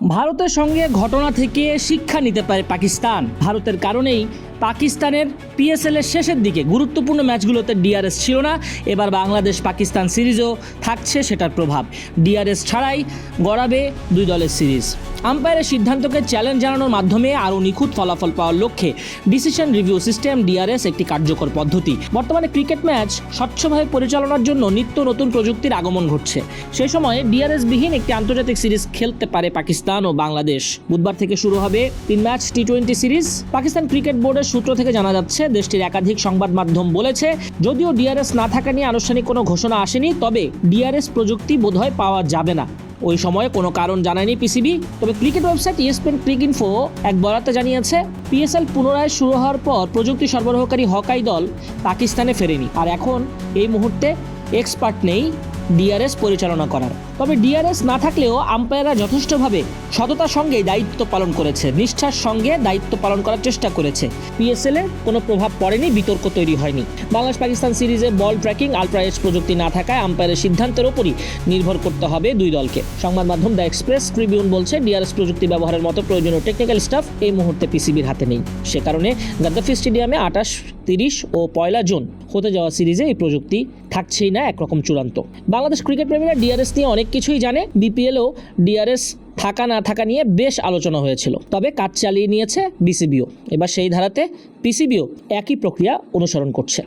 ভারতের সঙ্গে ঘটনা থেকে শিক্ষা নিতে পারে পাকিস্তান। ভারতের কারণেই পাকিস্তানের পিএসএল এর শেষের দিকে গুরুত্বপূর্ণ ম্যাচগুলোতে ডিআরএস ছিল না। এবার বাংলাদেশ পাকিস্তান সিরিজও থাকছে সেটার প্রভাব। ডিআরএস ছাড়াই গড়াবে দুই দলের সিরিজ। আম্পায়ারের সিদ্ধান্তকে চ্যালেঞ্জ জানানোর মাধ্যমে আরও নিখুঁত ফলাফল পাওয়ার লক্ষ্যে ডিসিশন রিভিউ সিস্টেম ডিআরএস একটি কার্যকর পদ্ধতি। বর্তমানে ক্রিকেট ম্যাচ স্বচ্ছভাবে পরিচালনার জন্য নিত্য নতুন প্রযুক্তির আগমন ঘটছে। সেই সময় ডিআরএস বিহীন একটি আন্তর্জাতিক সিরিজ খেলতে পারে পাকিস্তান। ও বাংলাদেশ। বুধবার থেকে শুরু হবে তিন match T twenty series. Pakistan cricket বোর্ডের সূত্র থেকে জানা যাচ্ছে, দেশটির একাধিক সংবাদ মাধ্যম বলেছে, যদিও ডিআরএস না থাকা নিয়ে আনুষ্ঠানিক কোনো ঘোষণা আসেনি, তবে ডিআরএস প্রযুক্তি বোধহয় পাওয়া যাবে না। ওই সময়ে কোনো কারণ জানায়নি পিসিবি। তবে ক্রিকেট ওয়েবসাইট ইএসপিএন ক্রিক ইনফো এক বরাতে জানিয়েছে, পিএসএল পুনরায় শুরু হওয়ার পর প্রযুক্তি সরবরাহকারী হকাই দল পাকিস্তানে ফেরেনি। আর এখন এই মুহূর্তে এক্সপার্ট নেই ডিআরএস পরিচালনা করার। তবে ডিআরএস না থাকলেও আম্পায়াররা যথেষ্টভাবে সততার সঙ্গে দায়িত্ব পালন করেছে। নিষ্ঠার সঙ্গে দায়িত্ব পালন করার চেষ্টা করেছে। পিএসএল এর কোনো প্রভাব পড়েনি, বিতর্ক তৈরি হয়নি। বাংলাদেশ পাকিস্তান সিরিজে বল ট্র্যাকিং আলট্রা প্রযুক্তি না থাকায় আম্পায়ারের সিদ্ধান্তের ওপরই নির্ভর করতে হবে দুই দলকে। সংবাদ মাধ্যম দ্য এক্সপ্রেস ট্রিবিউন বলছে, ডিআরএস প্রযুক্তি ব্যবহারের মতো প্রয়োজনীয় টেকনিক্যাল স্টাফ এই মুহূর্তে পিসিবির হাতে নেই। সে কারণে গাদ্দাফি স্টেডিয়ামে আঠাশ, তিরিশ ও পয়লা জুন হতে যাওয়া সিরিজে এই প্রযুক্তি থাকছেই না একরকম চূড়ান্ত। বাংলাদেশ ক্রিকেট প্রেমীরা ডিআরএস নিয়ে অনেক কিছুই জানে বিপিএলও ডিআরএস থাকা না থাকা নিয়ে বেশ আলোচনা হয়েছিল। তবে কাজ চালিয়ে নিয়েছে বিসিবিও এবার সেই ধারাতে পিসিবিও একই প্রক্রিয়া অনুসরণ করছে।